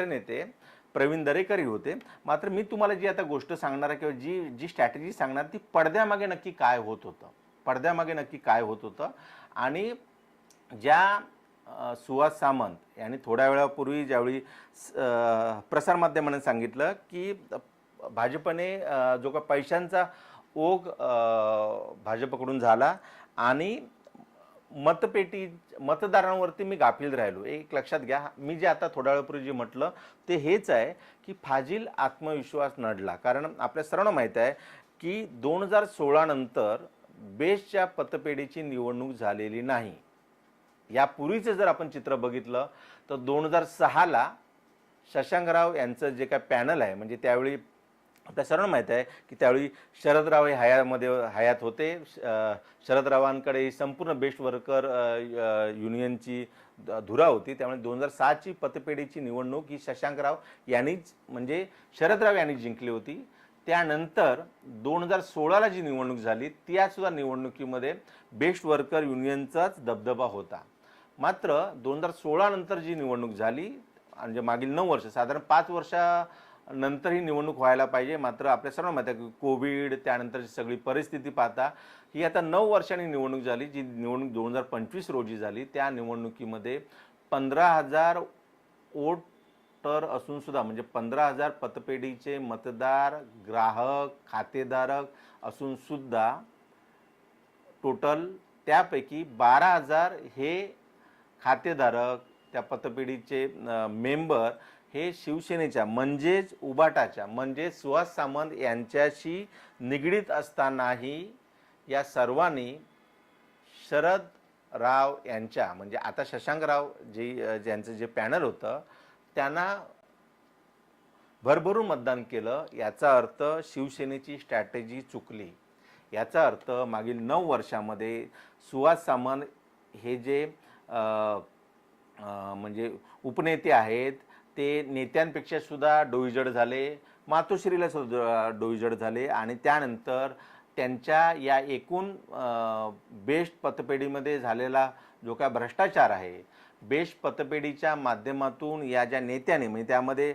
गटनेते प्रवीण दरेकरही होते. मात्र मी तुम्हाला जी आता गोष्ट सांगणार आहे किंवा जी जी स्ट्रॅटेजी सांगणार ती पडद्यामागे नक्की काय होत होतं? पडद्यामागे नक्की काय होत होतं? आणि ज्या सुहास सामंत यांनी थोड्या वेळापूर्वी ज्यावेळी प्रसारमाध्यमांना प्रसारमाध्यमाने सांगितलं की भाजपने जो का पैशांचा ओघ भाजपकडून झाला आणि मतपेटी मतदारांवरती मी गाफील राहिलो. एक लक्षात घ्या मी जे आता थोड्या वेळापूर्वी जे म्हटलं ते हेच आहे की फाजील आत्मविश्वास नडला. कारण आपल्या सर्वांना माहीत आहे की दोन हजार सोळानंतर बेस्टच्या पतपेढीची निवडणूक झालेली नाही. यापूर्वीचं जर आपण चित्र बघितलं तर दोन हजार सहाला शशांकराव यांचं जे काय पॅनल आहे म्हणजे त्यावेळी आपल्या सर्वांना माहीत आहे की त्यावेळी शरदराव हे हयामध्ये हयात होते. अं, शरदरावांकडे ही संपूर्ण बेस्ट वर्कर युनियनची धुरा होती. त्यामुळे दोन हजार सातची पतपेढीची निवडणूक ही शशांकराव यांनीच म्हणजे शरदराव यांनी जिंकली होती. त्यानंतर दोन हजार सोळाला जी निवडणूक झाली त्यासुद्धा निवडणुकीमध्ये बेस्ट वर्कर युनियनचाच दबदबा होता. मात्र दोन हजार सोळानंतर जी निवडणूक झाली म्हणजे मागील नऊ वर्ष साधारण पाच नंतर ही निवडणूक व्हायला पाहिजे. मात्र आपल्या सर्व माहिती आहे की कोविड त्यानंतरची सगळी परिस्थिती पाहता ही आता नऊ वर्षांनी निवडणूक झाली जी निवडणूक दोन हजार पंचवीस रोजी झाली. त्या निवडणुकीमध्ये पंधरा हजार वोटर असून सुद्धा म्हणजे पंधरा हजार पतपेढीचे मतदार ग्राहक खातेधारक असूनसुद्धा टोटल त्यापैकी बारा हजार हे खातेधारक त्या पतपेढीचे मेंबर हे शिवसेनेच्या म्हणजेच उबाटाच्या म्हणजे सुहास सामंत यांच्याशी निगडीत असतानाही या सर्वांनी शरद राव यांच्या म्हणजे आता शशांकराव जे ज्यांचं जे पॅनल होतं त्यांना भरभरून मतदान केलं. याचा अर्थ शिवसेनेची स्ट्रॅटेजी चुकली. याचा अर्थ मागील नऊ वर्षामध्ये सुहास सामंत हे जे म्हणजे उपनेते आहेत ते नेत्यांपेक्षा सुद्धा डोईजड झाले मातोश्रीला सुद्धा डोईजड झाले आणि त्यानंतर त्यांच्या या एकूण बेस्ट पतपेढीमध्ये झालेला जो काय भ्रष्टाचार आहे बेस्ट पतपेढीच्या माध्यमातून या ज्या नेत्याने म्हणजे त्यामध्ये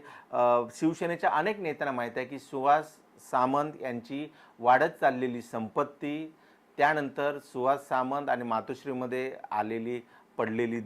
शिवसेनेच्या अनेक नेत्यांना माहीत आहे की सुहास सामंत यांची वाढत चाललेली संपत्ती त्यानंतर सुहास सामंत आणि मातोश्रीमध्ये आलेली पडलेली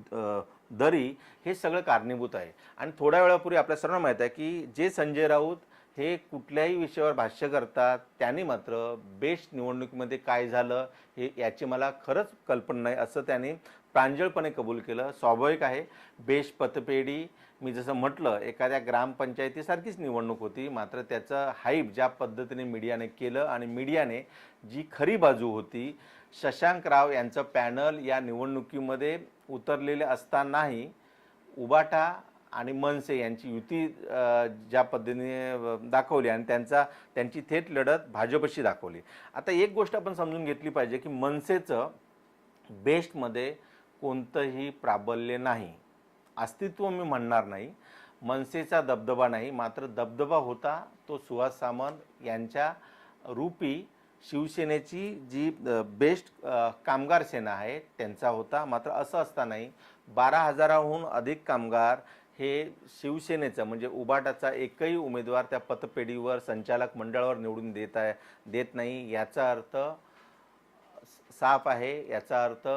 दरी हे सगळं कारणीभूत आहे. आणि थोड्या वेळापूर्वी आपल्या सर्वांना माहीत आहे की जे संजय राऊत हे कुठल्याही विषयावर भाष्य करतात त्यांनी मात्र बेस्ट निवडणुकीमध्ये काय झालं हे याची मला खरंच कल्पना नाही असं त्यांनी प्रांजळपणे कबूल केलं. स्वाभाविक आहे बेस्ट पतपेढी मी जसं म्हटलं एखाद्या ग्रामपंचायतीसारखीच निवडणूक होती मात्र त्याचं हाईप ज्या पद्धतीने मीडियाने केलं आणि मीडियाने जी खरी बाजू होती शशांक राव यांचं पॅनल या निवडणुकीमध्ये उतरलेले असतानाही उबाटा आणि मनसे यांची युती ज्या पद्धतीने दाखवली आणि त्यांचा त्यांची थेट लढत भाजपशी दाखवली. आता एक गोष्ट आपण समजून घेतली पाहिजे की मनसेचं बेस्टमध्ये कोणतंही प्राबल्य नाही. अस्तित्व मी म्हणणार नाही. मनसेचा दबदबा नाही. मात्र दबदबा होता तो सुहास सामंत यांच्या रूपी शिवसेनेची जी बेस्ट कामगार सेना आहे त्यांचा होता. मात्र असं असतानाही बारा हजाराहून अधिक कामगार हे शिवसेनेचं म्हणजे उबाटाचा एकही उमेदवार त्या पतपेढीवर संचालक मंडळावर निवडून देत आहे देत नाही याचा अर्थ साफ आहे. याचा अर्थ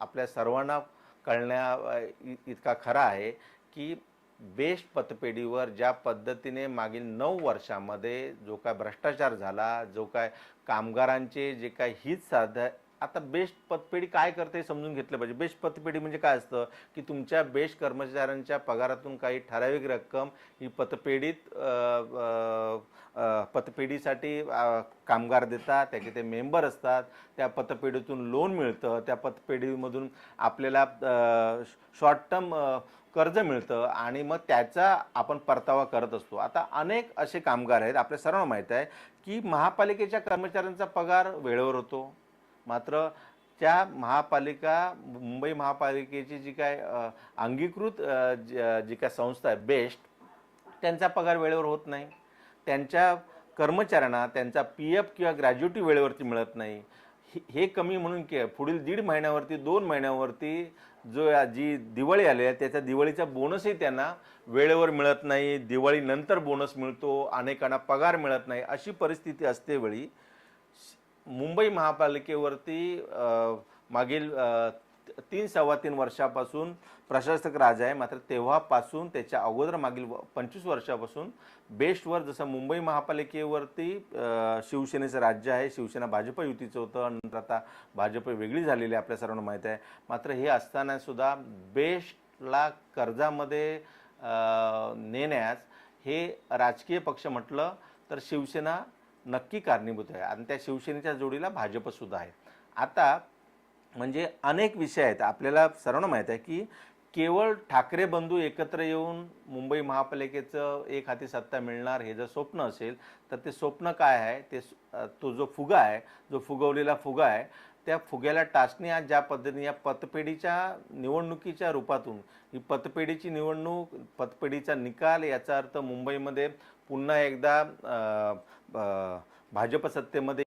आपल्या सर्वांना कळण्या इ- इतका खरा आहे की बेस्ट पतपेढीवर ज्या पद्धतीने मागील नऊ वर्षामध्ये जो काय भ्रष्टाचार झाला जो काय कामगारांचे जे काय हित साध आता बेस्ट पतपेढी काय करते हे समजून घेतलं पाहिजे. बेस्ट पतपेढी म्हणजे काय असतं की तुमच्या बेस्ट कर्मचाऱ्यांच्या पगारातून काही ठराविक रक्कम ही पतपेढीत पतपेढीसाठी कामगार देतात त्याचे ते मेंबर असतात त्या पतपेढीतून लोन मिळतं त्या पतपेढीमधून आपल्याला शॉर्ट टर्म कर्ज मिळतं आणि मग त्याचा आपण परतावा करत असतो. आता अनेक असे कामगार आहेत आपल्या सर्वांना माहीत आहे की महापालिकेच्या कर्मचाऱ्यांचा पगार वेळेवर होतो. मात्र त्या महापालिका मुंबई महापालिकेची जी काय अंगीकृत जी काय संस्था आहे बेस्ट त्यांचा पगार वेळेवर होत नाही. त्यांच्या कर्मचाऱ्यांना त्यांचा पी एफ किंवा ग्रॅज्युटी वेळेवरती मिळत नाही. हे- हे कमी म्हणून की पुढील दीड महिन्यावरती दोन महिन्यावरती जो या- जी दिवाळी आली आहे त्याच्या दिवाळीचा बोनसही त्यांना वेळेवर मिळत नाही. दिवाळीनंतर बोनस मिळतो अनेकांना पगार मिळत नाही. अशी परिस्थिती असते वेळी. मुंबई महापालिकेवरती मागील तीन सव्वा तीन वर्षापासून प्रशासक राज आहे. मात्र तेव्हापासून त्याच्या अगोदर मागील व- पंचवीस वर्षापासून बेस्टवर जसं मुंबई महापालिकेवरती शिवसेनेचं राज्य आहे शिवसेना भाजप युतीचं होतं नंतर आता भाजप वेगळी झालेली आहे आपल्या सर्वांना माहीत आहे. मात्र हे असतानासुद्धा बेस्टला कर्जामध्ये नेण्यास हे राजकीय पक्ष म्हटलं तर शिवसेना नक्की कारणीभूत आहे. आणि त्या शिवसेनेच्या जोडीला भाजपसुद्धा आहे. आता म्हणजे अनेक विषय आहेत. आपल्याला सर्वांना माहीत आहे की केवळ ठाकरे बंधू एकत्र येऊन मुंबई महापालिकेचं एक हाती सत्ता मिळणार हे जर स्वप्न असेल तर ते स्वप्न काय आहे? ते तो जो फुगा आहे जो फुगवलेला फुगा आहे त्या फुग्याला टाचणी आज ज्या पद्धतीने या पतपेढीच्या निवडणुकीच्या रूपातून ही पतपेढीची निवडणूक पतपेढीचा निकाल याचा अर्थ मुंबईमध्ये पुन्हा एकदा भाजप सत्तेमध्ये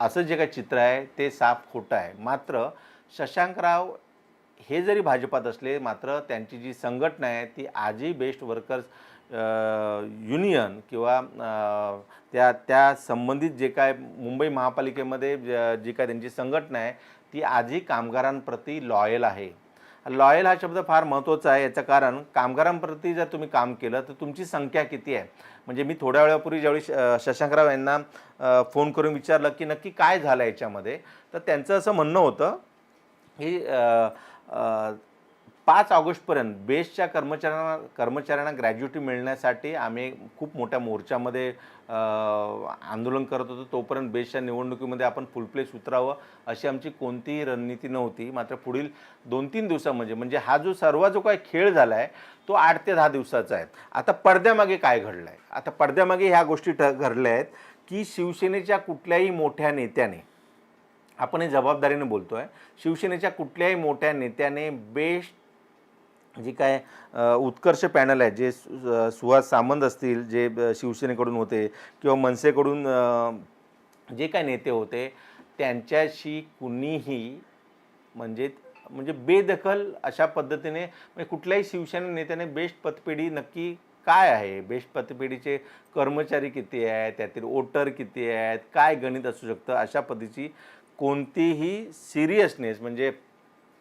असं जे काही चित्र आहे ते साफ खोटं आहे. मात्र शशांकराव हे जरी भाजपात असले मात्र त्यांची जी संघटना आहे ती आजही बेस्ट वर्कर्स युनियन किंवा त्या त्या संबंधित जे काय मुंबई महापालिकेमध्ये जी काय त्यांची संघटना आहे ती आजही कामगारांप्रती लॉयल आहे. लॉयल हा शब्द फार महत्त्वाचा आहे. याचं कारण कामगारांप्रती जर तुम्ही काम केलं तर तुमची संख्या किती आहे? म्हणजे मी थोड्या वेळापूर्वी ज्यावेळी श- शशांकराव यांना फोन करून विचारलं की नक्की काय झालं याच्यामध्ये तर त्यांचं असं म्हणणं होतं की पाच ऑगस्टपर्यंत बेस्टच्या कर्मचाऱ्यांना कर्मचाऱ्यांना ग्रॅज्युटी मिळण्यासाठी आम्ही खूप मोठ्या मोर्चामध्ये आंदोलन करत होतो. तोपर्यंत बेस्टच्या निवडणुकीमध्ये आपण फुलप्लेस उतरावं अशी आमची कोणतीही रणनीती नव्हती. मात्र पुढील दोन तीन दिवसामध्ये म्हणजे, म्हणजे हा जो सर्व जो काय खेळ झाला आहे तो आठ ते दहा दिवसाचा आहे. आता पडद्यामागे काय घडलं आहे आता पडद्यामागे ह्या गोष्टी ठ घडल्या आहेत की शिवसेनेच्या कुठल्याही मोठ्या नेत्याने आपण हे जबाबदारीने बोलतो आहे शिवसेनेच्या कुठल्याही मोठ्या नेत्याने बेस्ट जी काय उत्कर्ष पॅनल आहे जे सु- सुहास सामंत असतील जे शिवसेनेकडून होते किंवा मनसेकडून जे काय नेते होते त्यांच्याशी कुणीही म्हणजे म्हणजे बेदखल अशा पद्धतीने म्हणजे कुठल्याही शिवसेना नेत्याने बेस्ट पतपेढी नक्की काय आहे? बेस्ट पतपेढीचे कर्मचारी किती आहेत? त्यातील वोटर किती आहेत? काय गणित असू शकतं? अशा पद्धतीची कोणतीही सिरियसनेस म्हणजे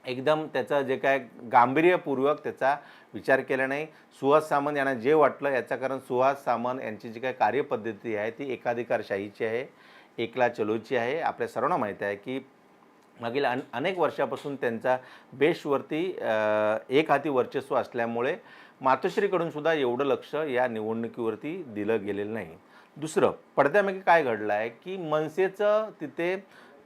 एकदम त्याचं जे काय गांभीर्यपूर्वक त्याचा विचार केला नाही. सुहास सामंत यांना जे वाटलं याचं कारण सुहास सामंत यांची जी काय कार्यपद्धती आहे ती एकाधिकारशाहीची आहे एकला चलोची आहे. आपल्या सर्वांना माहीत आहे की मागील अन अनेक वर्षापासून त्यांचा बेशवरती एक हाती वर्चस्व असल्यामुळे मातोश्रीकडून सुद्धा एवढं लक्ष या निवडणुकीवरती दिलं गेलेलं नाही. दुसरं पडद्यामागे काय घडलं आहे की मनसेचं तिथे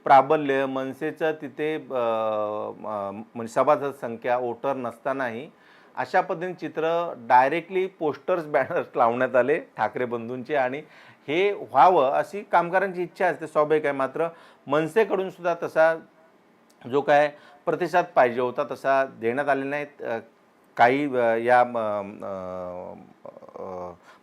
प्राबल्य मनसेचं तिथे म्हणजे सभासद संख्या वोटर नसतानाही अशा पद्धतीने चित्र डायरेक्टली पोस्टर्स बॅनर्स लावण्यात आले ठाकरे बंधूंचे आणि हे व्हावं अशी कामगारांची इच्छा असते स्वाभाविक आहे. मात्र मनसेकडून सुद्धा तसा जो काय प्रतिसाद पाहिजे होता तसा देण्यात आले नाहीत काही या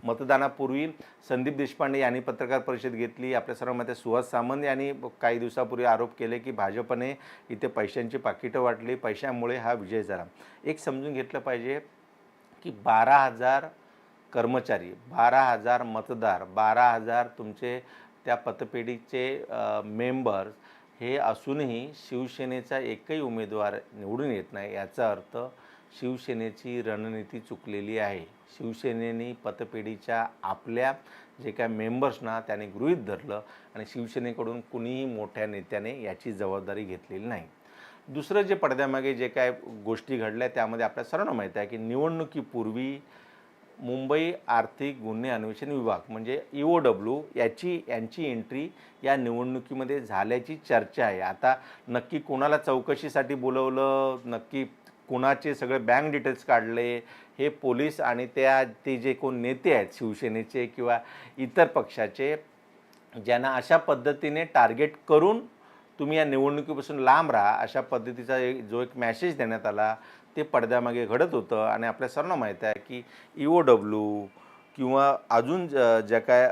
मतदानापूर्वी संदीप देशपांडे यांनी पत्रकार परिषद घेतली. आपल्या सर्वांमध्ये सुहास सामंत यांनी काही दिवसापूर्वी आरोप केले की भाजपने इथे पैशांची पाकिटं वाटली. पैशामुळे हा विजय झाला. एक समजून घेतलं पाहिजे की बारा हजार कर्मचारी बारा हजार मतदार बारा हजार तुमचे त्या पतपेढीचे मेंबर्स हे असूनही शिवसेनेचा एकही उमेदवार निवडून येत नाही याचा अर्थ शिवसेनेची रणनीती चुकलेली आहे. शिवसेनेने पतपेढीच्या आपल्या जे काय मेंबर्सना त्याने गृहीत धरलं आणि शिवसेनेकडून कुणीही मोठ्या नेत्याने याची जबाबदारी घेतलेली नाही. दुसरं जे पडद्यामागे जे काय गोष्टी घडल्या त्यामध्ये आपल्या सर्वांना माहीत आहे की निवडणुकीपूर्वी मुंबई आर्थिक गुन्हे अन्वेषण विभाग म्हणजे ई ओ डब्ल्यू याची यांची एंट्री या निवडणुकीमध्ये झाल्याची चर्चा आहे. आता नक्की कोणाला चौकशीसाठी बोलवलं नक्की कुणाचे सगळे बँक डिटेल्स काढले हे पोलीस आणि त्या ते जे कोण नेते आहेत शिवसेनेचे किंवा इतर पक्षाचे ज्यांना अशा पद्धतीने टार्गेट करून तुम्ही या निवडणुकीपासून लांब राहा अशा पद्धतीचा एक जो एक मॅसेज देण्यात आला ते पडद्यामागे घडत होतं. आणि आपल्या सर्वांना माहीत आहे की ई ओ डब्ल्यू किंवा अजून ज- ज्या काय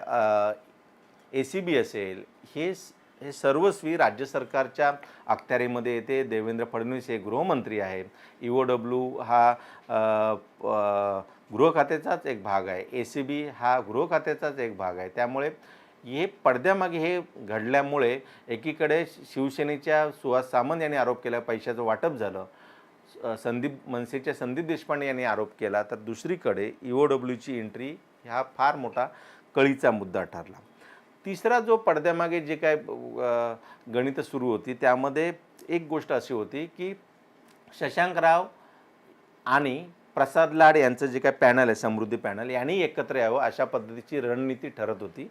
ए सी बी असेल हे हे सर्वस्वी राज्य सरकारच्या अखत्यारीमध्ये येते. देवेंद्र फडणवीस हे गृहमंत्री आहेत. इओ डब्ल्यू हा गृहखात्याचाच गृह खात्याचाच एक भाग आहे. ए सी बी हा गृह खात्याचाच एक भाग आहे. त्यामुळे हे पडद्यामागे हे घडल्यामुळे एकीकडे शिवसेनेच्या सुहास सामंत यांनी आरोप केला पैशाचं वाटप झालं. संदीप मनसेच्या संदीप देशपांडे यांनी आरोप केला. तर दुसरीकडे इओ डब्ल्यूची एंट्री हा फार मोठा कळीचा मुद्दा ठरला. तिसरा जो पडद्यामागे जे काय गणित गणितं सुरू होती त्यामध्ये एक गोष्ट अशी होती की शशांकराव आणि प्रसाद लाड यांचं जे काय पॅनल आहे समृद्धी पॅनल यांनी एकत्र यावं अशा पद्धतीची रणनीती ठरत होती.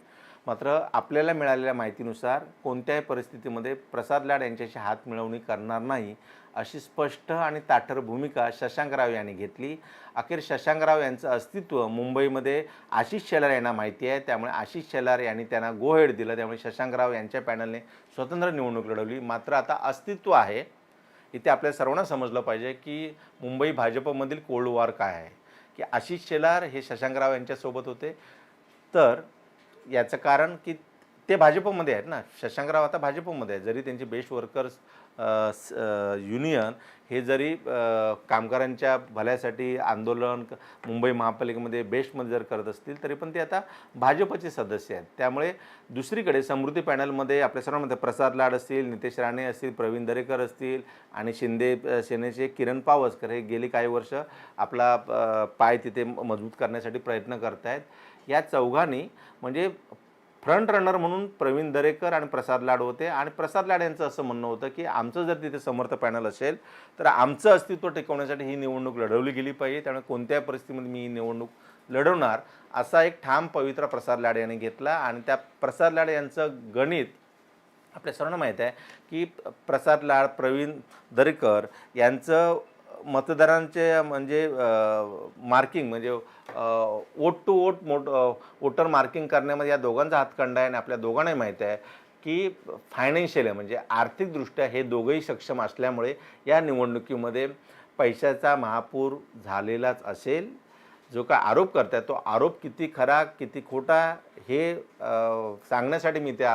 मात्र आपल्याला मिळालेल्या माहितीनुसार कोणत्याही परिस्थितीमध्ये प्रसाद लाड यांच्याशी हात मिळवणी करणार नाही अशी स्पष्ट आणि ताठर भूमिका शशांकराव यांनी घेतली. अखेर शशांकराव यांचं अस्तित्व मुंबईमध्ये आशिष शेलार यांना माहिती आहे. त्यामुळे आशिष शेलार यांनी त्यांना गोहेड दिलं. त्यामुळे शशांकराव यांच्या पॅनलने स्वतंत्र निवडणूक लढवली. मात्र आता अस्तित्व आहे. इथे आपल्या सर्वांना समजलं पाहिजे की मुंबई भाजपमधील कोल्ड वॉर काय आहे? की आशिष शेलार हे शशांकराव यांच्यासोबत होते. तर याचं कारण की ते भाजपमध्ये आहेत ना. शशांकराव आता भाजपमध्ये आहेत. जरी त्यांचे बेस्ट वर्कर्स युनियन हे जरी कामगारांच्या भल्यासाठी आंदोलन मुंबई महापालिकेमध्ये बेस्टमध्ये जर करत असतील तरी पण ते आता भाजपचे सदस्य आहेत. त्यामुळे दुसरीकडे समृद्धी पॅनलमध्ये आपल्या सर्वांमध्ये प्रसाद लाड असतील नितेश राणे असतील प्रवीण दरेकर असतील आणि शिंदे सेनेचे किरण पावसकर हे गेली काही वर्ष आपला पाय तिथे मजबूत करण्यासाठी प्रयत्न करत आहेत या चौघांनी म्हणजे फ्रंट रनर म्हणून प्रवीण दरेकर आणि प्रसाद लाड होते. आणि प्रसाद लाड यांचं असं म्हणणं होतं की आमचं जर तिथे समर्थ पॅनल असेल तर आमचं अस्तित्व टिकवण्यासाठी ही निवडणूक लढवली गेली पाहिजे. त्यामुळे कोणत्याही परिस्थितीमध्ये मी ही निवडणूक लढवणार असा एक ठाम पवित्रा प्रसाद लाड यांनी घेतला. आणि त्या प्रसाद लाड यांचं गणित आपल्या सर्वांना माहीत आहे की प्रसाद लाड प्रवीण दरेकर यांचं मतदारांचे म्हणजे मार्किंग म्हणजे वोट टू वोट मोट वोटर मार्किंग करण्यामध्ये या दोघांचा हातखंडा आहे आणि आपल्या दोघांनाही माहीत आहे की फायनान्शियल आहे म्हणजे आर्थिकदृष्ट्या हे दोघंही सक्षम असल्यामुळे या निवडणुकीमध्ये पैशाचा महापूर झालेलाच असेल. जो काय आरोप करताय तो आरोप किती खरा किती खोटा हे सांगण्यासाठी मी त्या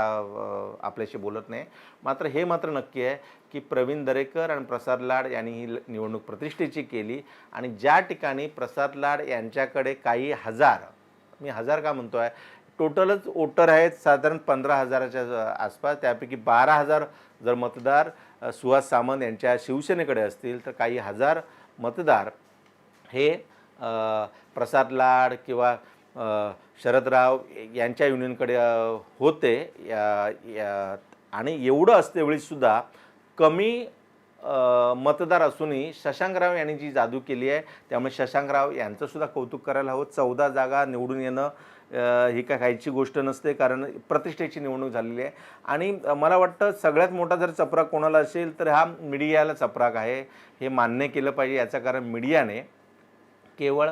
आपल्याशी बोलत नाही. मात्र हे मात्र नक्की आहे की प्रवीण दरेकर आणि प्रसाद लाड यांनी ही ल- निवडणूक प्रतिष्ठेची केली आणि ज्या ठिकाणी प्रसाद लाड यांच्याकडे काही हजार मी हजार का म्हणतो आहे टोटलच वोटर आहेत साधारण पंधरा हजाराच्या आसपास त्यापैकी बारा हजार जर मतदार सुहास सामंत यांच्या शिवसेनेकडे असतील तर काही हजार मतदार हे प्रसाद लाड किंवा शरदराव यांच्या युनियनकडे होते. या- या- आणि एवढं असतेवेळीसुद्धा कमी मतदार असूनही शशांकराव यांनी जी जादू केली आहे त्यामुळे शशांकराव यांचंसुद्धा कौतुक करायला हवं. चौदा जागा निवडून येणं ही काय खायची गोष्ट नसते कारण प्रतिष्ठेची निवडणूक झालेली आहे. आणि मला वाटतं सगळ्यात मोठा जर चपराक कोणाला असेल तर हा मीडियाला चपराक आहे. हे मान्य केलं पाहिजे याचं कारण मीडियाने. केवळ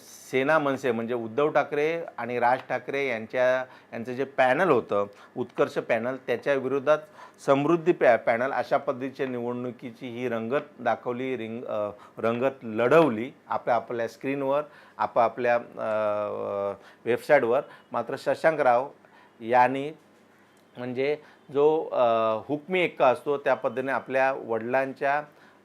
सेना मनसे म्हणजे उद्धव ठाकरे आणि राज ठाकरे यांच्या यांचं जे पॅनल होतं उत्कर्ष पॅनल त्याच्या विरोधात समृद्धी पॅ पॅनल अशा पद्धतीच्या निवडणुकीची ही रंगत दाखवली रिंग रंगत लढवली आपल्या आपल्या स्क्रीनवर आपापल्या आपल्या वेबसाईटवर. मात्र शशांकराव यांनी म्हणजे जो हुकमी एक्का असतो त्या पद्धतीने आपल्या वडिलांच्या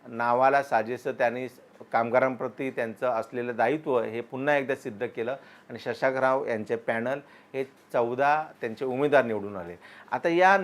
नावाला साजेसं त्यांनी कामगारांप्रती त्यांचं असलेलं दायित्व हे पुन्हा एकदा सिद्ध केलं आणि शशांकराव यांचे पॅनल हे चौदा त्यांचे उमेदवार निवडून आले. आता या